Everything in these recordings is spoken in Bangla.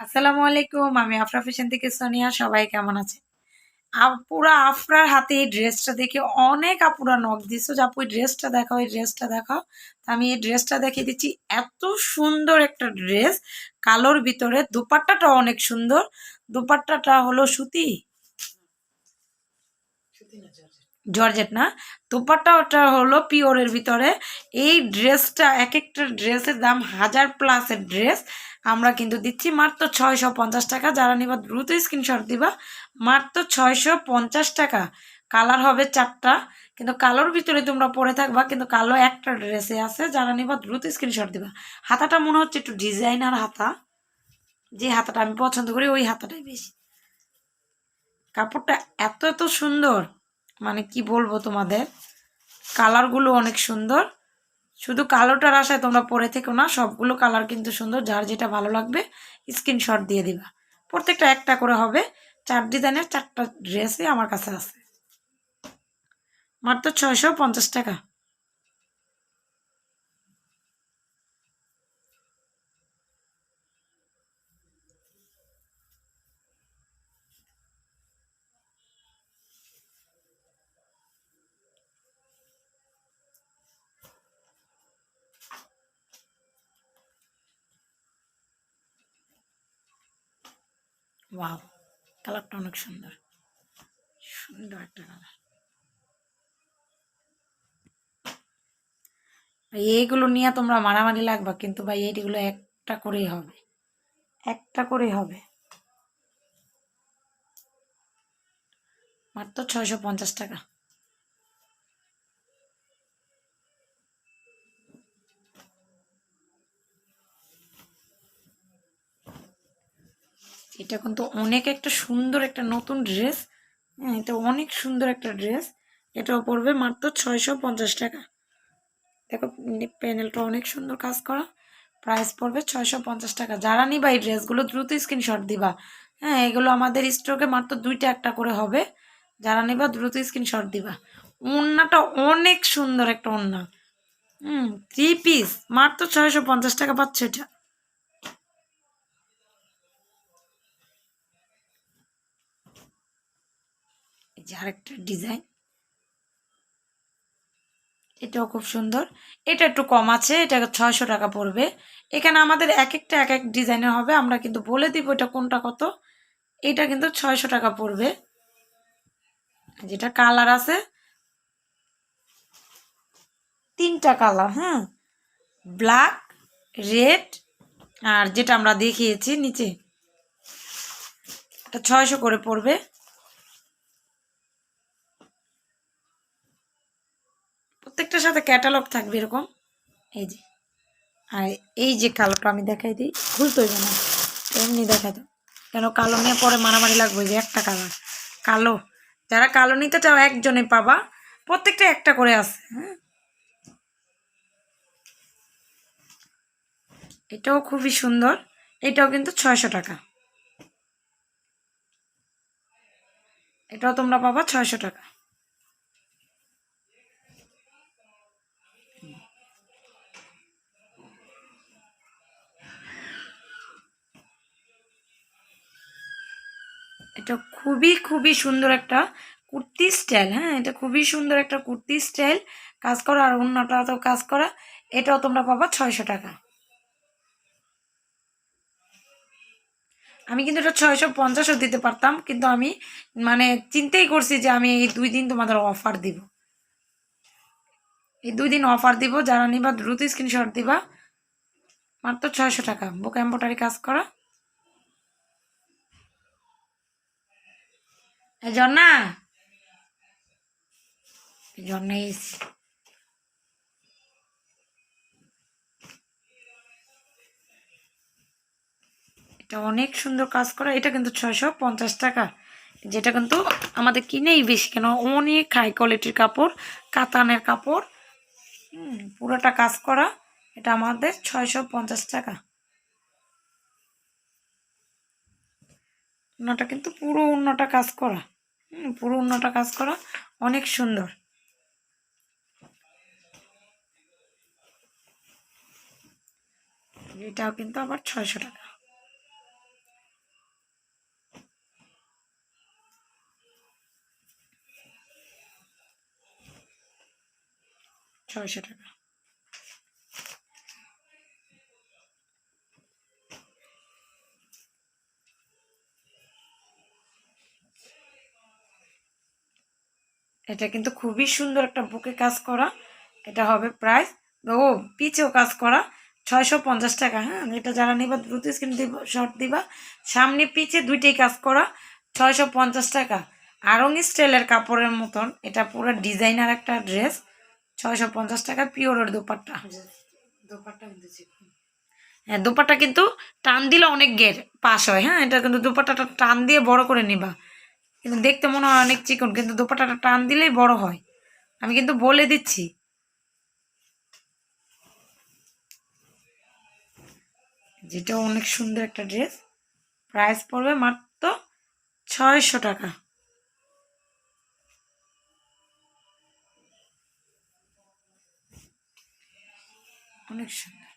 আসসালামু আলাইকুম, আমি আফরা ফ্যাশন থেকে সোনিয়া, সবাই কেমন আছে? পুরা আফরার হাতে এই ড্রেসটা দেখে অনেক আপুরা নখ দিছো যে, আপু, এই ড্রেসটা দেখাও, এই ড্রেসটা দেখাও। তা আমি এই ড্রেসটা দেখিয়ে দিচ্ছি, এত সুন্দর একটা ড্রেস। কালোর ভিতরে দুপাট্টাটা অনেক সুন্দর। দুপাট্টাটা হলো সুতি। জর্জেট না। দুপাট্টা ওটা হলো পিওরের ভিতরে। এই ড্রেসটা এক একটা ড্রেসের দাম হাজার প্লাসের ড্রেস। আমরা কিন্তু দিচ্ছি মাত্র ছয়শো পঞ্চাশ টাকা। যারা নিবা দ্রুত স্ক্রিনশট দিবা, মাত্র ছয়শো পঞ্চাশ টাকা। কালার হবে চারটা। কিন্তু কালোর ভিতরে তোমরা পরে থাকবা, কিন্তু কালো একটা ড্রেসে আছে। যারা নিবা দ্রুত স্ক্রিনশট দিবা। হাতাটা মনে হচ্ছে একটু ডিজাইনার হাতা। যে হাতাটা আমি পছন্দ করি, ওই হাতাটাই বেশি। কাপড়টা এত এত সুন্দর। মানে কি বলব তোমাদের? কালারগুলো অনেক সুন্দর। শুধু কালোটার আশায় তোমরা পরে থেকো না, সবগুলো কালার কিন্তু সুন্দর, যার যেটা ভালো লাগবে স্ক্রিনশট দিয়ে দিবা। প্রত্যেকটা একটা করে হবে, চার ডিজাইনের চারটা ড্রেসই আমার কাছে আছে। মাত্র ছয়শো পঞ্চাশ টাকা। ওয়াও কালারটা অনেক সুন্দর। সুন্দর একটা কালার এইগুলো নিয়ে তোমরা মারামারি লাগবা, কিন্তু ভাই, এইগুলো একটা করেই হবে। একটা করেই হবে। মাত্র ছয়শো পঞ্চাশ টাকা। এটা কিন্তু অনেক একটা সুন্দর একটা নতুন ড্রেস। হ্যাঁ এটা অনেক সুন্দর একটা ড্রেস। এটাও পড়বে মাত্র ছয়শো পঞ্চাশ টাকা। দেখো প্যানেলটা অনেক সুন্দর কাজ করা। প্রাইস পড়বে ছয়শো পঞ্চাশ টাকা। যারা নিবা এই ড্রেসগুলো, দ্রুত স্ক্রিনশট দিবা। হ্যাঁ এগুলো আমাদের স্টকে মাত্র দুইটা একটা করে হবে। যারা নিবা, দ্রুত স্ক্রিনশট দিবা। ওড়নাটা অনেক সুন্দর একটা ওড়না হুম থ্রি পিস মাত্র ছয়শো পঞ্চাশ টাকা পাচ্ছে এটা। যে আরেকটা ডিজাইন। এটাও খুব সুন্দর। এটা একটু কম আছে, এটা ছয়শো টাকা পড়বে। এখানে আমাদের এক একটা, এক এক ডিজাইনের হবে, আমরা কিন্তু বলে দিব এটা কোনটা কত। এটা কিন্তু ছয়শো টাকা পড়বে। যেটা কালার আছে, তিনটা কালার হ্যাঁ? ব্ল্যাক, রেড, আর যেটা আমরা দেখিয়েছি নিচে, এটা ছয়শো করে পড়বে। প্রত্যেকটার সাথে ক্যাটালগ থাকবে এরকম। এই যে। আর এই যে কালোটা আমি দেখাই দিই খুলতে হইবে না। এমনি দেখাই দাও। কেন কালো নিয়ে পরে মারামারি লাগবে যে একটা কালার। কালো। যারা কালো নিতে চাও একজনে পাবা। প্রত্যেকটা একটা করে আছে হ্যাঁ। এটাও খুবই সুন্দর। এটাও কিন্তু ছয়শো টাকা। এটাও তোমরা পাবা ছয়শো টাকা। এটা খুবই খুবই সুন্দর একটা কুর্তি স্টাইল হ্যাঁ? এটা খুবই সুন্দর একটা কুর্তি স্টাইল। কাজ করা আর অন্যটা তো কাজ করা, এটাও তোমরা পাবা ছয়শো টাকা। আমি কিন্তু এটা ছয়শো পঞ্চাশও দিতে পারতাম, কিন্তু আমি মানে চিন্তাই করছি যে আমি এই দুই দিন তোমাদের অফার দিব। এই দুই দিন অফার দিব, যারা নিবা দ্রুত স্ক্রিনশট দিবা। মাত্র ছয়শো টাকা বুক এম্বোটারি কাজ করা। জন্না এসি এটা অনেক সুন্দর কাজ করা। এটা কিন্তু ছয়শো পঞ্চাশ টাকা। যেটা কিন্তু আমাদের কিনেই বেশি, কেন অনেক হাই কোয়ালিটির কাপড়, কাতানের কাপড়। পুরোটা কাজ করা। এটা আমাদের ছয়শো পঞ্চাশ টাকা। উন্নটা কিন্তু পুরো অন্যটা কাজ করা। পুরো অন্যটা কাজ করা অনেক সুন্দর। এটাও কিন্তু আবার ছয়শো টাকা। ছয়শো টাকা। এটা কিন্তু খুবই সুন্দর একটা বুকে কাজ করা। এটা হবে প্রাইস। ও পিচেও কাজ করা। ছয়শো পঞ্চাশ টাকা হ্যাঁ? এটা যারা নিবা দ্রুত স্ক্রিন দিব শর্ট দিবা। সামনে পিচে দুইটাই কাজ করা ছয়শো পঞ্চাশ টাকা। আরং স্টাইলের কাপড়ের মতন এটা পুরো ডিজাইনার একটা ড্রেস ছয়শো পঞ্চাশ টাকা পিওরের দোপাট্টা। দোপাট্টা হ্যাঁ দোপাট্টা কিন্তু টান দিলে অনেক গের পাস হয় হ্যাঁ? এটা কিন্তু দোপাট্টাটা টান দিয়ে বড় করে নিবা। কিন্তু দেখতে মনে হয় অনেক চিকন, কিন্তু দোপাট্টাটা টান দিলেই বড় হয়। আমি কিন্তু বলে দিচ্ছি। যেটা অনেক সুন্দর একটা ড্রেস। প্রাইস পড়বে মাত্র ছয়শো টাকা। অনেক সুন্দর।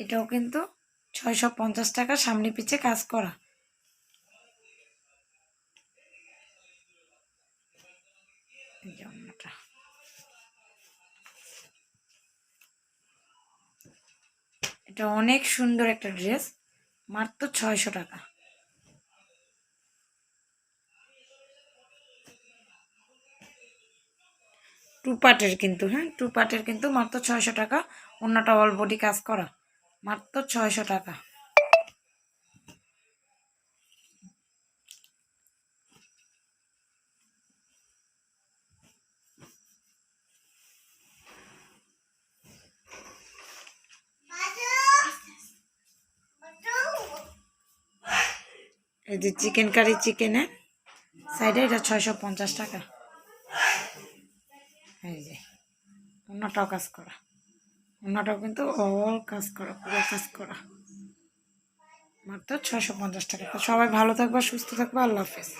এটাও কিন্তু ছয়শো পঞ্চাশ টাকা সামনে পিছে কাজ করা। এটা অনেক সুন্দর একটা ড্রেস, মাত্র ছয়শো টাকা। টু পার্টের কিন্তু হ্যাঁ টু পার্টের কিন্তু মাত্র ছয়শো টাকা, অন্যটা অল বডি কাজ করা। মাত্র ছয়শো টাকা। এই যে চিকেন কারি চিকেনে, সাইডে এটা ছয়শো পঞ্চাশ টাকা। এই যে অন্যটাও কাজ করা। অন্যটাও কিন্তু অল কাজ করা, পুরো কাজ করা। মাত্র ছশো পঞ্চাশ টাকা। সবাই ভালো থাকবা, সুস্থ থাকবা, আল্লাহ হাফেজ।